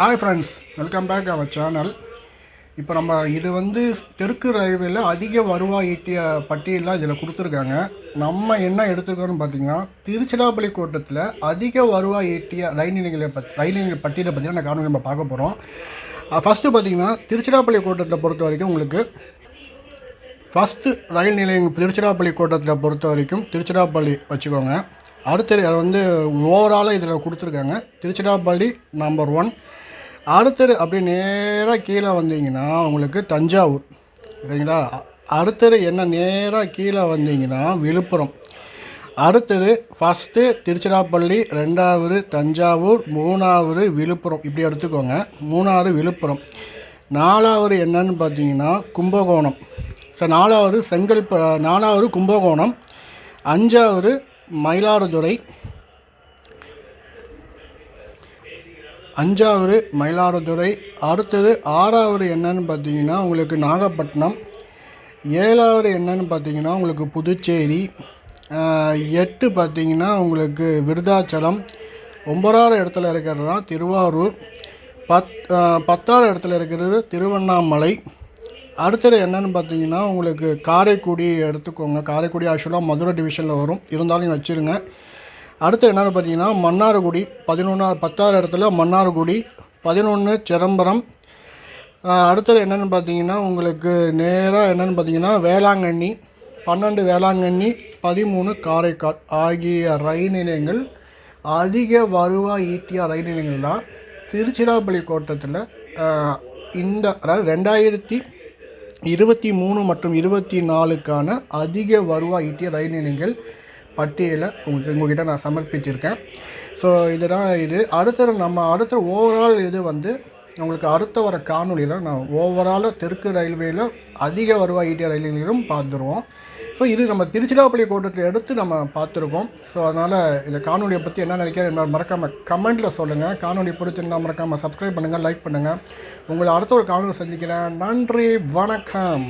Hi friends welcome back our channel இப்போ நம்ம இது வந்து தெற்கு ரயில்வேல அதிக வருவாய் ஈட்டிய பட்டியலாம் இதில் கொடுத்துருக்காங்க. நம்ம என்ன எடுத்துருக்கோம்னு பார்த்தீங்கன்னா திருச்சிராப்பள்ளி கோட்டத்தில் அதிக வருவாய் ஈட்டிய ரயில் நிலையங்களை பற்றி ரயில் நிலைய பட்டியலை பற்றி நான் காரணம் நம்ம பார்க்க போகிறோம் ஃபஸ்ட்டு பார்த்தீங்கன்னா திருச்சிராப்பள்ளி கோட்டத்தை பொறுத்த வரைக்கும் உங்களுக்கு ஃபஸ்ட்டு ரயில் நிலையம் திருச்சிராப்பள்ளி கோட்டத்தில் பொறுத்த வரைக்கும் திருச்சிராப்பள்ளி வச்சுக்கோங்க. அடுத்தது வந்து ஓவராலாக இதில் கொடுத்துருக்காங்க. திருச்சிராப்பள்ளி நம்பர் ஒன் அடுத்தது அப்படியே நேராக கீழே வந்தீங்கன்னா உங்களுக்கு தஞ்சாவூர். சரிங்களா? அ- அடுத்தது என்ன நேராக கீழே வந்தீங்கன்னா விழுப்புரம். அடுத்தது ஃபஸ்ட்டு திருச்சிராப்பள்ளி ரெண்டாவது தஞ்சாவூர் மூணாவது விழுப்புரம். இப்படி எடுத்துக்கோங்க. மூணாவது விழுப்புரம். நாலாவது என்னன்னு பார்த்தீங்கன்னா கும்பகோணம். சார் நாலாவது செங்கல்ப நாலாவது கும்பகோணம். அஞ்சாவது மயிலாடுதுறை. அஞ்சாவது மயிலாடுதுறை அடுத்தது ஆறாவது என்னன்னு பார்த்தீங்கன்னா உங்களுக்கு நாகப்பட்டினம் ஏழாவது என்னன்னு பார்த்தீங்கன்னா உங்களுக்கு புதுச்சேரி எட்டு பார்த்தீங்கன்னா உங்களுக்கு விருதாச்சலம் ஒன்பதாவது இடத்துல இருக்கிறது திருவாரூர் பத் பத்தாவது இடத்துல இருக்கிறது திருவண்ணாமலை. அடுத்தது என்னன்னு பார்த்தீங்கன்னா உங்களுக்கு காரைக்குடி எடுத்துக்கோங்க. காரைக்குடி ஆக்சுவலாக மதுரை டிவிஷனில் வரும். இருந்தாலும் வச்சுருங்க. அடுத்து என்னென்னு பார்த்தீங்கன்னா மன்னார்குடி பதினொன்றா பத்தாவது இடத்துல மன்னார்குடி பதினொன்று சிதம்பரம். அடுத்தது என்னென்னு பார்த்தீங்கன்னா உங்களுக்கு நேராக என்னென்னு பார்த்தீங்கன்னா வேளாங்கண்ணி பன்னெண்டு வேளாங்கண்ணி பதிமூணு காரைக்கால் ஆகிய ரயில் நிலையங்கள் அதிக வருவாய் ஈட்டிய ரயில் நிலையங்கள் தான் திருச்சிராப்பள்ளி கோட்டத்தில் இந்த அதாவது ரெண்டாயிரத்தி இருபத்தி மூணு மற்றும் இருபத்தி நாலுக்கான அதிக வருவாய் ஈட்டிய ரயில் நிலையங்கள் பட்டியலை உங்களுக்கு உங்ககிட்ட நான் சமர்ப்பிச்சிருக்கேன். ஸோ இதுதான் இது. அடுத்த நம்ம அடுத்த ஓவரால் இது வந்து உங்களுக்கு அடுத்த வர காணொலியில் நான் ஓவராலாக தெற்கு ரயில்வேயில் அதிக வருவாய் ஈட்டிய ரயில் பார்த்துருவோம். ஸோ இது நம்ம திருச்சிராப்பள்ளி கோட்டத்தில் எடுத்து நம்ம பார்த்துருக்கோம். ஸோ அதனால் இந்த காணொலியை பற்றி என்ன நினைக்கிறேன் மறக்காமல் கமெண்ட்டில் சொல்லுங்கள் காணொலி பிடிச்சிருந்தால் மறக்காமல் சப்ஸ்கிரைப் பண்ணுங்கள் லைக் பண்ணுங்கள் உங்களை அடுத்த ஒரு காணொலி சந்திக்கிறேன். நன்றி வணக்கம்.